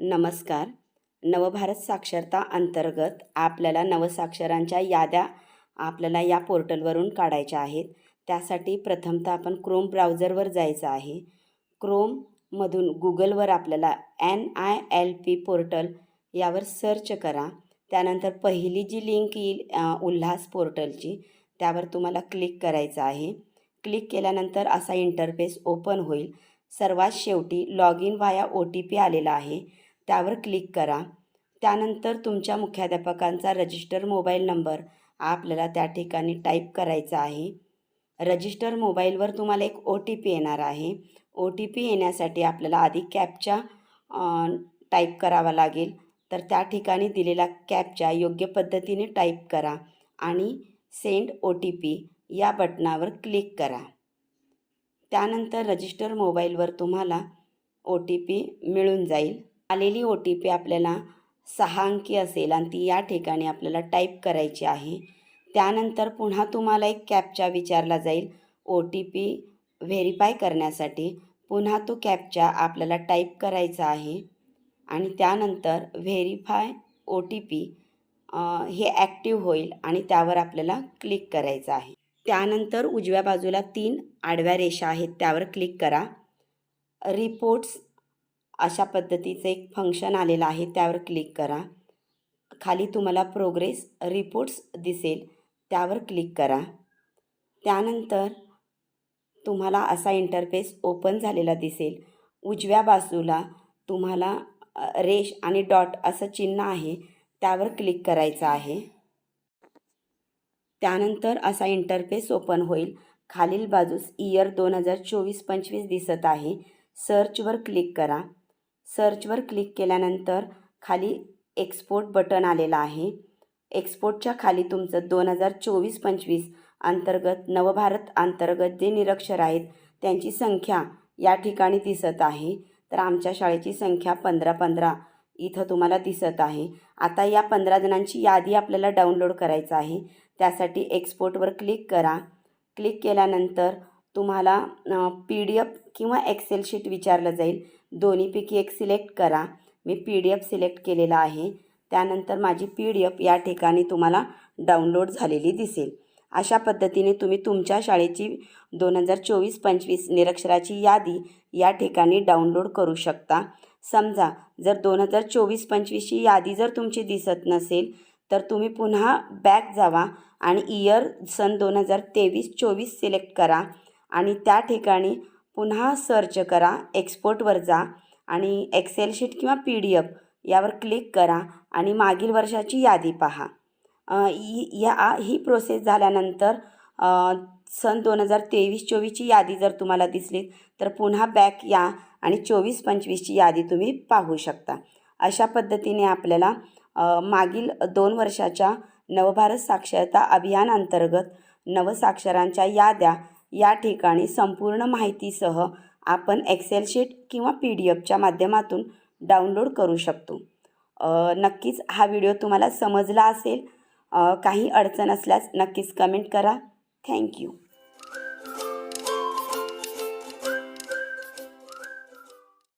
नमस्कार. नवभारत साक्षरता अंतर्गत आपल्याला नवसाक्षरांच्या याद्या आपल्याला या पोर्टलवरून काढायच्या आहेत. त्यासाठी प्रथमतः आपण क्रोम ब्राउझरवर जायचं आहे. क्रोममधून गुगलवर आपल्याला N I L P portal यावर सर्च करा. त्यानंतर पहिली जी लिंक येईल उल्हास पोर्टलची त्यावर तुम्हाला क्लिक करायचं आहे. क्लिक केल्यानंतर असा इंटरफेस ओपन होईल. सर्वात शेवटी लॉग इन वाया ओ टी पी आलेला आहे. त्यावर क्लिक करा. त्यानंतर तुमच्या मुख्याध्यापकांचा रजिस्टर मोबाईल नंबर आपल्याला त्या ठिकाणी टाईप करायचा आहे. रजिस्टर मोबाईलवर तुम्हाला एक ओ टी पी येणार आहे. ओ टी पी येण्यासाठी आपल्याला आधी कॅपच्या टाईप करावा लागेल. तर त्या ठिकाणी दिलेला कॅपच्या योग्य पद्धतीने टाईप करा आणि सेंड ओ टी पी या बटनावर क्लिक करा. त्यानंतर रजिस्टर मोबाईलवर तुम्हाला ओ टी पी मिळून जाईल. आलेली ओ टी पी आपल्याला सहा अंकी असेल आणि ती या ठिकाणी आपल्याला टाईप करायची आहे. त्यानंतर पुन्हा तुम्हाला एक कॅपचा विचारला जाईल ओ टी पी व्हेरीफाय करण्यासाठी. पुन्हा तो कॅपचा आपल्याला टाईप करायचा आहे. आणि त्यानंतर व्हेरीफाय ओ टी पी हे ॲक्टिव्ह होईल आणि त्यावर आपल्याला क्लिक करायचं आहे. त्यानंतर उजव्या बाजूला तीन आडव्या रेषा आहेत त्यावर क्लिक करा. रिपोर्ट्स अशा पद्धतीचं एक फंक्शन आलेलं आहे. त्यावर क्लिक करा. खाली तुम्हाला प्रोग्रेस रिपोर्ट्स दिसेल. त्यावर क्लिक करा. त्यानंतर तुम्हाला असा इंटरफेस ओपन झालेला दिसेल. उजव्या बाजूला तुम्हाला रेश रेष आणि डॉट असं चिन्ह आहे. त्यावर क्लिक करायचं आहे. त्यानंतर असा इंटरफेस ओपन होईल. खालील बाजूस इयर दोन हजार चोवीस पंचवीस दिसत आहे. सर्चवर क्लिक करा. सर्चवर क्लिक केल्यानंतर खाली एक्सपोर्ट बटन आलेलं आहे. एक्सपोर्टच्या खाली तुमचं दोन हजार चोवीस पंचवीस अंतर्गत नवभारत अंतर्गत जे निरक्षर आहेत त्यांची संख्या या ठिकाणी दिसत आहे. तर आमच्या शाळेची संख्या पंधरा पंधरा इथं तुम्हाला दिसत आहे. आता या पंधरा जणांची यादी आपल्याला डाउनलोड करायचं आहे. त्यासाठी एक्सपोर्टवर क्लिक करा. क्लिक केल्यानंतर तुम्हाला पी डी एफ किंवा एक्सेल शीट विचारलं जाईल. दोन्हीपैकी एक सिलेक्ट करा. मी पी डी एफ सिलेक्ट केलेला आहे. त्यानंतर माझी पी डी एफ या ठिकाणी तुम्हाला डाउनलोड झालेली दिसेल. अशा पद्धतीने तुम्ही तुमच्या शाळेची दोन हजार चोवीस पंचवीस निरक्षराची यादी या ठिकाणी डाउनलोड करू शकता. समजा जर दोन हजार चोवीस पंचवीसची यादी जर तुमची दिसत नसेल तर तुम्ही पुन्हा बॅक जावा आणि इयर सन दोन हजार तेवीस चोवीस सिलेक्ट करा. आणि त्या ठिकाणी पुन्हा सर्च करा एक्सपोर्टवर जा आणि एक्सेल शीट किंवा पी डी एफ यावर क्लिक करा आणि मागील वर्षाची यादी पहा. या ही प्रोसेस झाल्यानंतर सन दोन हजार तेवीस चोवीसची यादी जर तुम्हाला दिसली तर पुन्हा बॅक या आणि चोवीस पंचवीसची यादी तुम्ही पाहू शकता. अशा पद्धतीने आपल्याला मागील दोन वर्षाच्या नवभारत साक्षरता अभियानांतर्गत नवसाक्षरांच्या याद्या या ठिकाणी संपूर्ण माहितीसह आपण एक्सेल शीट किंवा पी डी एफच्या माध्यमातून डाउनलोड करू शकतो. नक्कीच हा व्हिडिओ तुम्हाला समजला असेल. काही अडचण असल्यास नक्कीच कमेंट करा. थँक्यू